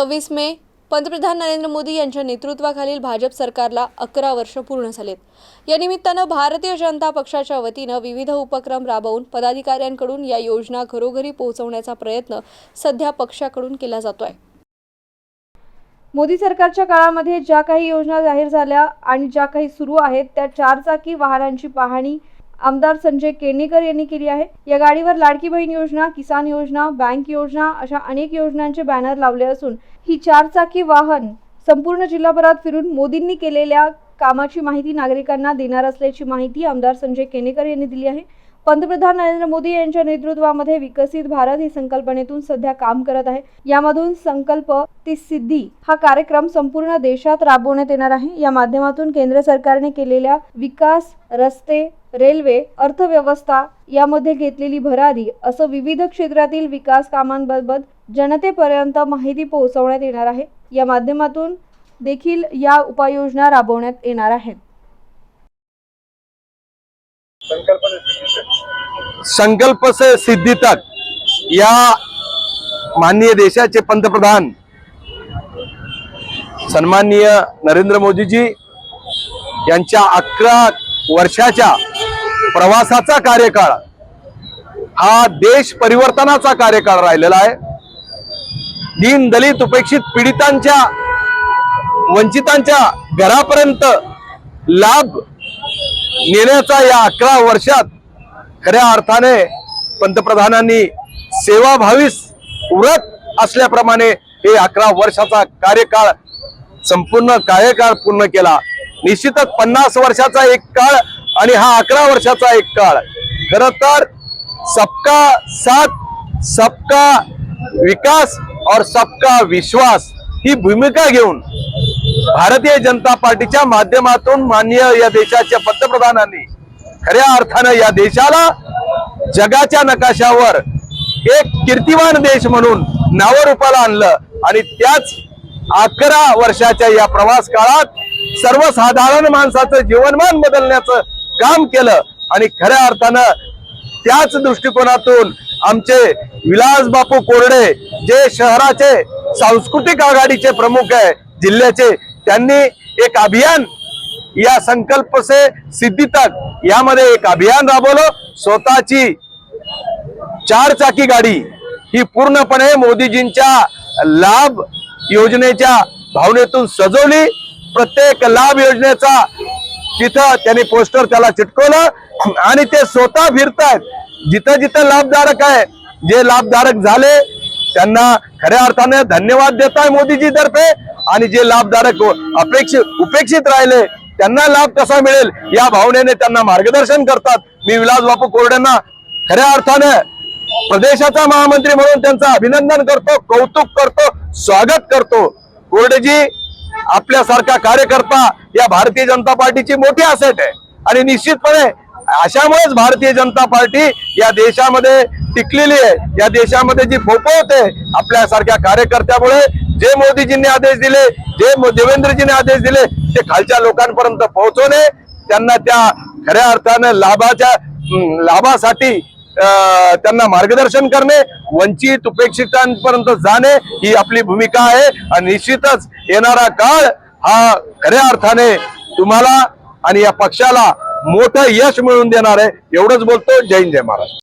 सव्वीस मे पंतप्रधान नरेंद्र मोदी यांच्या नेतृत्वाखालील भाजप सरकारला अकरा वर्ष पूर्ण झालेत. या निमित्तानं भारतीय जनता पक्षाच्या वतीनं विविध उपक्रम राबवून पदाधिकाऱ्यांकडून या योजना घरोघरी पोहोचवण्याचा प्रयत्न सध्या पक्षाकडून केला जातोय. मोदी सरकारच्या काळामध्ये ज्या काही योजना जाहीर झाल्या आणि ज्या काही सुरू आहेत त्या चारचाकी वाहनांची पाहणी आमदार संजय केणेकर यांनी केली आहे. या गाडीवर लाडकी बहीण योजना किसान योजना बँक योजना अशा अनेक योजनांचे बॅनर लावले असून ही चारचाकी वाहन संपूर्ण जिल्हाभरात फिरून मोदींनी केलेल्या कामाची माहिती नागरिकांना देणार असल्याची माहिती आमदार संजय केणेकर यांनी दिली आहे. पंतप्रधान नरेंद्र मोदी यांच्या नेतृत्वामध्ये विकसित भारत ही संकल्पनेतून सध्या काम करत आहे. यामधून संकल्प ती सिद्धी हा कार्यक्रम संपूर्ण देशात राबवण्यात येणार आहे. या माध्यमातून केंद्र सरकारने केलेल्या विकास रस्ते रेल्वे अर्थव्यवस्था यामध्ये घेतलेली भरारी असं विविध क्षेत्रातील विकास कामांबाबत जनतेपर्यंत माहिती पोहोचवण्यात येणार आहे. या माध्यमातून देखील या उपाययोजना राबवण्यात येणार आहेत. संकल्प से सिद्धि तक या माननीय देशाचे पंतप्रधान सन्माननीय नरेंद्र मोदीजी यांच्या अकरा वर्षाच्या प्रवासाचा कार्यकाळ. हा देश परिवर्तनाचा कार्यकाळ राहिलेला आहे. दीन दलित उपेक्षित पीडितांच्या वंचितांच्या घरापर्यंत लाभ नेण्याचा या अकरा वर्षात खऱ्या अर्थाने पंतप्रधानांनी सेवाभावीस व्रत असल्याप्रमाणे हे अकरा वर्षाचा कार्यकाळ संपूर्ण कार्यकाळ पूर्ण केला. निश्चितच पन्नास वर्षाचा एक काळ आणि हा अकरा वर्षाचा एक काळ. खर तर सबका साथ सबका विकास और सबका विश्वास ही भूमिका घेऊन भारतीय जनता पार्टीच्या माध्यमातून माननीय या देशाच्या पंतप्रधानांनी खऱ्या अर्थानं या देशाला जगाच्या नकाशावर एक कीर्तिवान देश म्हणून नावरूपाला आणलं आणि त्याच अकरा वर्षाच्या या प्रवास काळात सर्वसाधारण माणसाचं जीवनमान बदलण्याचं काम केलं आणि खऱ्या अर्थानं त्याच दृष्टिकोनातून आमचे विलास बापू कोरडे जे शहराचे सांस्कृतिक आघाडीचे प्रमुख आहे जिल्ह्याचे त्यांनी एक अभियान या संकल्प से सिद्धी तक यामध्ये एक अभियान राबवलं. स्वतःची चार चाकी गाडी ही पूर्णपणे मोदीजींच्या लाभ योजनेच्या भावनेतून सजवली. प्रत्येक लाभ योजनेचा तिथं त्यांनी पोस्टर त्याला चिटकवलं आणि ते स्वतः फिरतायत. जिथं जिथं लाभधारक आहे जे लाभधारक झाले त्यांना खऱ्या अर्थाने धन्यवाद देत आहे मोदीजी तर्फे. आणि जे लाभधारक अपेक्षित उपेक्षित राहिले त्यांना लाभ कसा मिळेल या भावनेने त्यांना मार्गदर्शन करतात. मी विलास बापू कोरड्यांना खऱ्या अर्थाने प्रदेशाचा महामंत्री म्हणून त्यांचं अभिनंदन करतो कौतुक करतो स्वागत करतो. कोरडेजी आपल्यासारखा कार्यकर्ता या भारतीय जनता पार्टीची मोठी असेट आहे. आणि निश्चितपणे अशामुळेच भारतीय जनता पार्टी या देशामध्ये टिकलेली आहे. या देशामध्ये जी फोफवते आपल्यासारख्या कार्यकर्त्यामुळे जे मोदीजींनी आदेश दिले जे देवेंद्रजीने देवेंद्रजींनी आदेश दिले ते खालच्या लोकांपर्यंत पोहोचवणे त्यांना त्या खऱ्या अर्थानं लाभाच्या लाभासाठी त्यांना मार्गदर्शन करणे वंचित उपेक्षितांपर्यंत जाणे ही आपली भूमिका आहे. आणि निश्चितच येणारा काळ हा खऱ्या अर्थाने तुम्हाला आणि या पक्षाला मोठं यश मिळवून देणार आहे. एवढंच बोलतो. जय हिंद जय महाराज